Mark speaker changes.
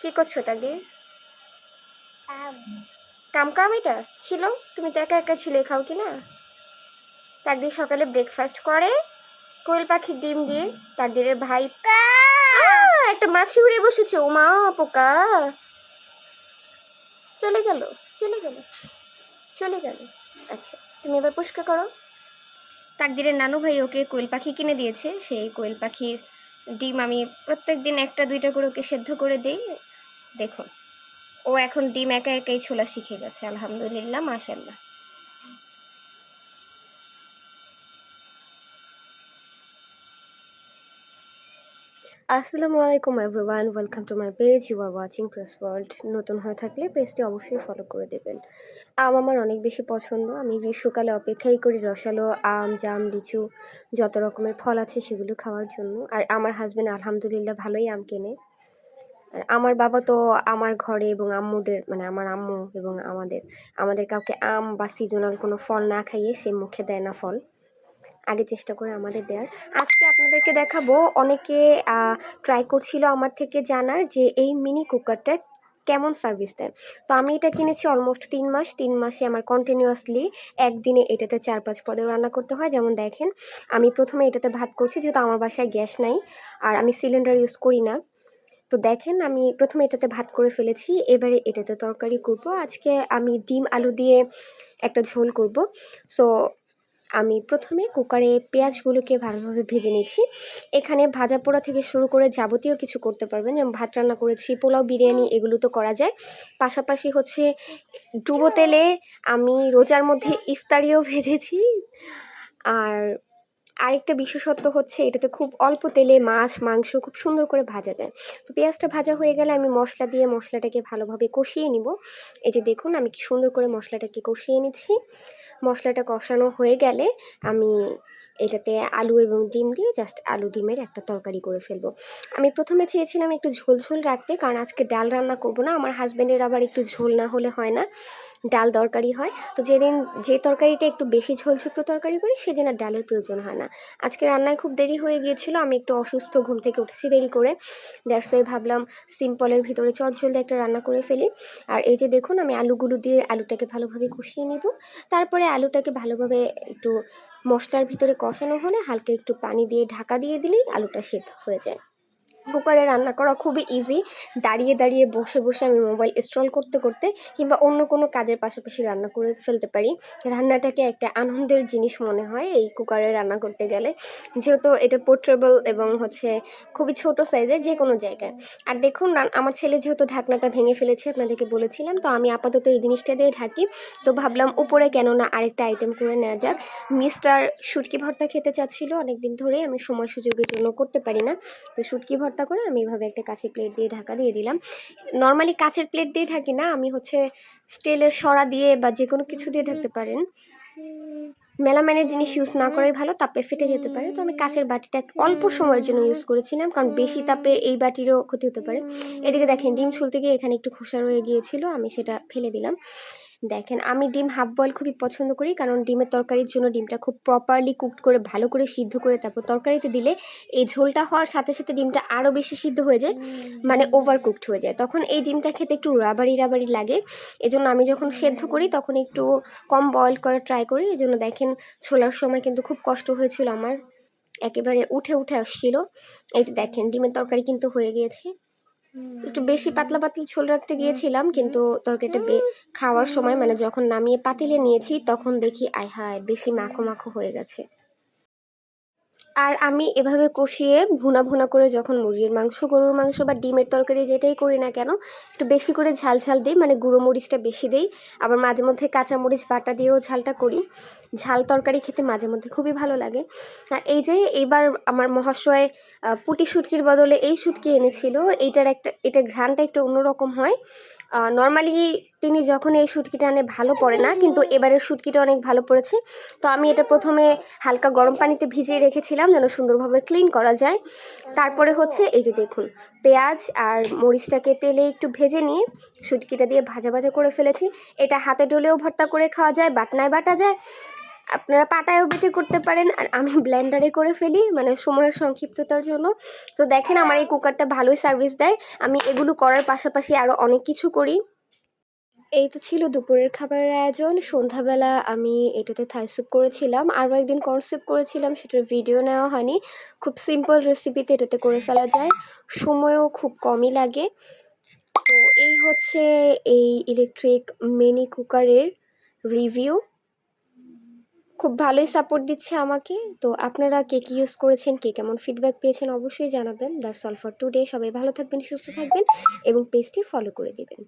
Speaker 1: কি করছ তাকদির
Speaker 2: আম,
Speaker 1: কাম কাম এটা? ছিল? তুমি তো একা একা ছিলে খাও কি না? তাকদির সকালে ব্রেকফাস্ট করে কোয়েল পাখির ডিম দিয়ে তাকদিরের ভাই একটা মাছি উড়ে বসেছে ও মা পোকা। চলে গেল চলে গেল চলে গেল। আচ্ছা তুমি এবার পুষ্কা করো। তাকদিরের নানু ভাই ওকে কোয়েল পাখি কিনে দিয়েছে সেই কোয়েল পাখির ডিম আমি প্রত্যেক দিন একটা, দুইটা করে ওকে সেদ্ধ করে দিই। দেখুন, ও এখন ডিম একা একাই ছোলা শিখে গেছে, আলহামদুলিল্লাহ মাশাল্লাহ আসসালামু আলাইকুম everyone welcome to my page you are watching press world নতুন হয়ে থাকলে পেজটি অবশ্যই ফলো করে দেবেন। আম আমার অনেক বেশি পছন্দ। আমি গ্রীষ্মকালে অপেক্ষাই করি রসালো আম, জাম, লিচু, যত রকমের ফল আছে সেগুলো খাওয়ার জন্য। আর আমার হাজব্যান্ড আলহামদুলিল্লাহ ভালোই আম কেনে। আর আমার বাবা তো আমার ঘরে এবং আম্মুদের মানে আমার আম্মু এবং আমাদের আমাদের কাউকে আম বা সিজনাল কোনো ফল না খাইয়ে সে মুখে দেয় না ফল। আগে চেষ্টা করে আমাদের দেওয়ার আজকে আপনাদেরকে দেখাবো, অনেকে ট্রাই করছিল আমার থেকে জানার যে এই মিনি কুকারটা কেমন সার্ভিস দেয়। তো আমি এটা কিনেছি অলমোস্ট তিন মাস। তিন মাসে আমার কন্টিনিউয়াসলি একদিনে এটাতে চার পাঁচ পদে রান্না করতে হয়। যেমন দেখেন, আমি প্রথমে এটাতে ভাত করছি, যেহেতু আমার বাসায় গ্যাস নাই, আর আমি সিলিন্ডার ইউজ করি না। তো দেখেন, আমি প্রথমে এটাতে ভাত করে ফেলেছি, এবারে এটাতে তরকারি করব। আজকে আমি ডিম আলু দিয়ে একটা ঝোল করব। সো আমি প্রথমে কুকারে পেঁয়াজগুলোকে ভালোভাবে ভেজে নিচ্ছি। এখানে ভাজা পোড়া থেকে শুরু করে যাবতীয় কিছু করতে পারবেন। যেমন ভাত রান্না করেছি, পোলাও, বিরিয়ানি, এগুলো তো করা যায়। পাশাপাশি হচ্ছে ডুবো তেলে আমি রোজার মধ্যে ইফতারিও ভেজেছি। আর আরেকটা বিশেষত্ব হচ্ছে এটাতে খুব অল্প তেলে মাছ, মাংস খুব সুন্দর করে ভাজা যায়। তো পেঁয়াজটা ভাজা হয়ে গেলে আমি মশলা দিয়ে মশলাটাকে ভালোভাবে কষিয়ে নিব। এই যে দেখুন, আমি কি সুন্দর করে মশলাটাকে কষিয়ে নিচ্ছি। মশলাটা কষানো হয়ে গেলে আমি এটাতে আলু এবং ডিম দিয়ে জাস্ট আলু ডিমের একটা তরকারি করে ফেলব। আমি প্রথমে চেয়েছিলাম একটু ঝোল ঝোল রাখতে, কারণ আজকে ডাল রান্না করব না, আমার হাজব্যান্ডের আবার একটু ঝোল না হলে হয় না। ডাল দরকারি হয়। তো যেদিন যে তরকারিটা একটু বেশি ঝোলযুক্ত তরকারি করি, সেদিন আর ডালের প্রয়োজন হয় না। আজকে রান্নায় খুব দেরি হয়ে গিয়েছিল, আমি একটু অসুস্থ, ঘুম থেকে উঠেছি দেরি করে। দ্যাটস ভাবলাম সিম্পলের ভিতরে চটজলদি একটা রান্না করে ফেলি। আর এই যে দেখুন, আমি আলুগুলো দিয়ে আলুটাকে ভালোভাবে কষিয়ে নিব। তারপরে আলুটাকে ভালোভাবে একটু মশলার ভিতরে কষানো হলে হালকা একটু পানি দিয়ে ঢাকা দিয়ে দিলেই আলুটা সেদ্ধ হয়ে যায়। কুকারে রান্না করা খুবই ইজি দাঁড়িয়ে দাঁড়িয়ে বসে বসে আমি মোবাইল স্ক্রল করতে করতে কিংবা অন্য কোনো কাজের পাশাপাশি রান্না করে ফেলতে পারি। রান্নাটাকে একটা আনন্দের জিনিস মনে হয় এই কুকারে রান্না করতে গেলে। যেহেতু এটা পোর্টেবল এবং হচ্ছে খুবই ছোট সাইজের যে কোনো জায়গায়। আর দেখুন আমার ছেলে যেহেতু ঢাকনাটা ভেঙে ফেলেছে, আপনাদেরকে বলেছিলাম, তো আমি আপাতত এই জিনিসটা দিয়ে ঢাকি। তো ভাবলাম উপরে কেন না আরেকটা আইটেম করে নেওয়া যাক। মিস্টার শুটকি ভর্তা খেতে চাচ্ছিল অনেক দিন ধরে আমি সময় সুযোগের জন্য করতে পারি না। তো শুটকি ভর্তা করে আমি এভাবে একটা কাঁচের প্লেট দিয়ে ঢাকা দিয়ে দিলাম। নর্মালি কাঁচের প্লেট দিয়ে ঢাকি না, আমি হচ্ছে স্টিলের সরা দিয়ে বা যে কোনো কিছু দিয়ে ঢাকতে পারেন। মেলামাইনের জিনিস ইউজ না করাই ভালো, তাপে ফেটে যেতে পারে। তো আমি কাঁচের বাটিটা অল্প সময়ের জন্য ইউজ করেছিলাম, কারণ বেশি তাপে এই বাটিরও ক্ষতি হতে পারে। এদিকে দেখেন, ডিম ছুলতে গিয়ে এখানে একটু খোসা রয়ে গিয়েছিল, আমি সেটা ফেলে দিলাম। দেখেন আমি ডিম হাফ বয়েল খুবই পছন্দ করি কারণ ডিমের তরকারির জন্য ডিমটা খুব প্রপারলি কুকড করে ভালো করে সিদ্ধ করে তারপর তরকারিতে দিলে এই ঝোলটা হওয়ার সাথে সাথে ডিমটা আরও বেশি সিদ্ধ হয়ে যায় মানে ওভার কুকড হয়ে যায়। তখন এই ডিমটা খেতে একটু রাবারি রাবারি লাগে। এজন্য আমি যখন সেদ্ধ করি তখন একটু কম বয়েল করার ট্রাই করি। এজন্য দেখেন ছোলার সময় কিন্তু খুব কষ্ট হয়েছিল আমার। একেবারে উঠে উঠে আসছিল। এই যে দেখেন ডিমের তরকারি কিন্তু হয়ে গিয়েছে। একটু বেশি পাতলা পাতলা ঝোল রাখতে গিয়েছিলাম, কিন্তু তরকারিটা খাওয়ার সময় মানে যখন নামিয়ে পাতিলে নিয়েছি, তখন দেখি, আয় হায়, বেশি মাখো মাখো হয়ে গেছে। আর আমি এভাবে কষিয়ে ভুনা ভুনা করে যখন মুরগির মাংস, গরুর মাংস বা ডিমের তরকারি যেটাই করি না কেন, একটু বেশি করে ঝাল ঝাল দিই মানে গুঁড়ো মরিচটা বেশি দিই। আবার মাঝে মধ্যে কাঁচা মরিচ বাটা দিয়েও ঝালটা করি। ঝাল তরকারি খেতে মাঝে মধ্যে খুবই ভালো লাগে। আর এই যে এইবার আমার মহাশয় পুটি শুটকির বদলে এই শুটকি এনেছিল, এইটার একটা, এটার ঘ্রাণটা একটু অন্যরকম হয়। নর্মালি তিনি যখন এই শুটকিটা আনে, ভালো পড়ে না, কিন্তু এবারের শুটকিটা অনেক ভালো পড়েছে। তো আমি এটা প্রথমে হালকা গরম পানিতে ভিজিয়ে রেখেছিলাম, যেন সুন্দরভাবে ক্লিন করা যায়। তারপরে হচ্ছে এই যে দেখুন, পেঁয়াজ আর মরিচটাকে তেলে একটু ভেজে নিয়ে শুটকিটা দিয়ে ভাজা ভাজা করে ফেলেছি। এটা হাতে ডলেও ভর্তা করে খাওয়া যায়, বাটনায় বাটা যায়। আপনারা পাটায়ও বেটে করতে পারেন আর আমি ব্লেন্ডারে করে ফেলি মানে সময়ের সংক্ষিপ্ততার জন্য। তো দেখেন আমার এই কুকারটা ভালোই সার্ভিস দেয়। আমি এগুলো করার পাশাপাশি আরও অনেক কিছু করি। এই তো ছিল দুপুরের খাবারের আয়োজন। সন্ধ্যাবেলা আমি এটাতে থাই স্যুপ করেছিলাম। আরও একদিন কর্ন স্যুপ করেছিলাম, সেটার ভিডিও নেওয়া হয়নি। খুব সিম্পল রেসিপিতে এটাতে করে ফেলা যায়। সময়ও খুব কমই লাগে। তো এই হচ্ছে এই ইলেকট্রিক মিনি কুকারের রিভিউ খুব ভালোই সাপোর্ট দিচ্ছে আমাকে। তো আপনারা কে কী ইউজ করেছেন, কে কেমন ফিডব্যাক পেয়েছেন অবশ্যই জানাবেন। দ্যাটস অল ফর টুডে সবাই ভালো থাকবেন, সুস্থ থাকবেন এবং পেজটি ফলো করে দিবেন।